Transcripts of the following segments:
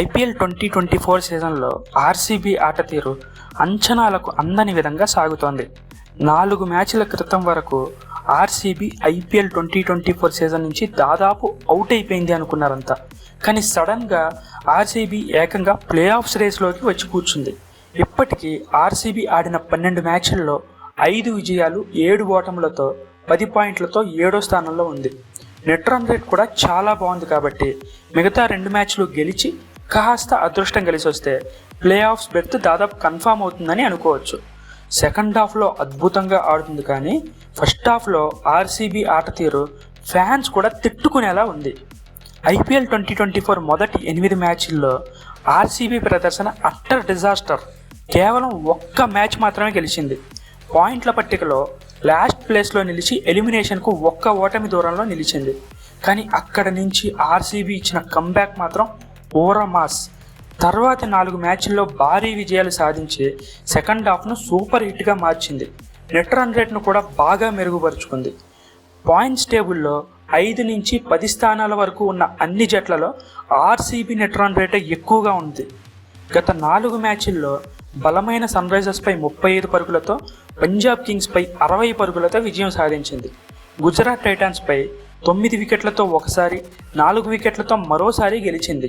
IPL twenty twenty four సీజన్లో RCB ఆట తీరు అంచనాలకు అందని విధంగా సాగుతోంది. నాలుగు మ్యాచ్ల క్రితం వరకు RCB IPL twenty twenty four season నుంచి దాదాపు అవుట్ అయిపోయింది అనుకున్నారంతా కానీ సడన్గా ఆర్సీబీ ఏకంగా ప్లే ఆఫ్స్ రేస్లోకి వచ్చి కూర్చుంది. ఇప్పటికీ ఆర్సీబీ ఆడిన పన్నెండు మ్యాచ్ల్లో ఐదు విజయాలు ఏడు ఓటములతో పది పాయింట్లతో ఏడో స్థానంలో ఉంది. నెట్ రన్ రేట్ కూడా చాలా బాగుంది కాబట్టి మిగతా రెండు మ్యాచ్లు గెలిచి కాస్త అదృష్టం కలిసి వస్తే ప్లే ఆఫ్స్ బెర్త్ దాదాపు కన్ఫామ్ అవుతుందని అనుకోవచ్చు. సెకండ్ హాఫ్లో అద్భుతంగా ఆడుతుంది కానీ ఫస్ట్ హాఫ్లో ఆర్సీబీ ఆట తీరు ఫ్యాన్స్ కూడా తిట్టుకునేలా ఉంది. ఐపీఎల్ ట్వంటీ ట్వంటీ ఫోర్ మొదటి ఎనిమిది మ్యాచ్ల్లో ఆర్సీబీ ప్రదర్శన అట్టర్ డిజాస్టర్. కేవలం ఒక్క మ్యాచ్ మాత్రమే గెలిచింది. పాయింట్ల పట్టికలో లాస్ట్ ప్లేస్లో నిలిచి ఎలిమినేషన్కు ఒక్క ఓటమి దూరంలో నిలిచింది. కానీ అక్కడ నుంచి ఆర్సీబీ ఇచ్చిన కంబ్యాక్ మాత్రం ఓరా మాస్ తర్వాతి నాలుగు మ్యాచ్ల్లో భారీ విజయాలు సాధించి సెకండ్ హాఫ్ను సూపర్ హిట్గా మార్చింది. నెట్ రన్ రేట్ను కూడా బాగా మెరుగుపరుచుకుంది. పాయింట్స్ టేబుల్లో ఐదు నుంచి పది స్థానాల వరకు ఉన్న అన్ని జట్లలో ఆర్సీబీ నెట్ రన్ రేటే ఎక్కువగా ఉంది. గత నాలుగు మ్యాచ్ల్లో బలమైన సన్ రైజర్స్పై ముప్పై ఐదు పరుగులతో పంజాబ్ కింగ్స్పై అరవై పరుగులతో విజయం సాధించింది. గుజరాత్ టైటాన్స్పై తొమ్మిది వికెట్లతో ఒకసారి నాలుగు వికెట్లతో మరోసారి గెలిచింది.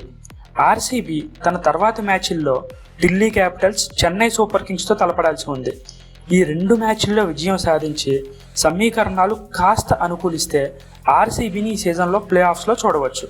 ఆర్సీబీ తన తర్వాత మ్యాచ్ల్లో ఢిల్లీ క్యాపిటల్స్ చెన్నై సూపర్ కింగ్స్తో తలపడాల్సి ఉంది. ఈ రెండు మ్యాచ్ల్లో విజయం సాధించి సమీకరణాలు కాస్త అనుకూలిస్తే ఆర్సీబీని ఈ సీజన్లో ప్లే ఆఫ్స్లో చూడవచ్చు.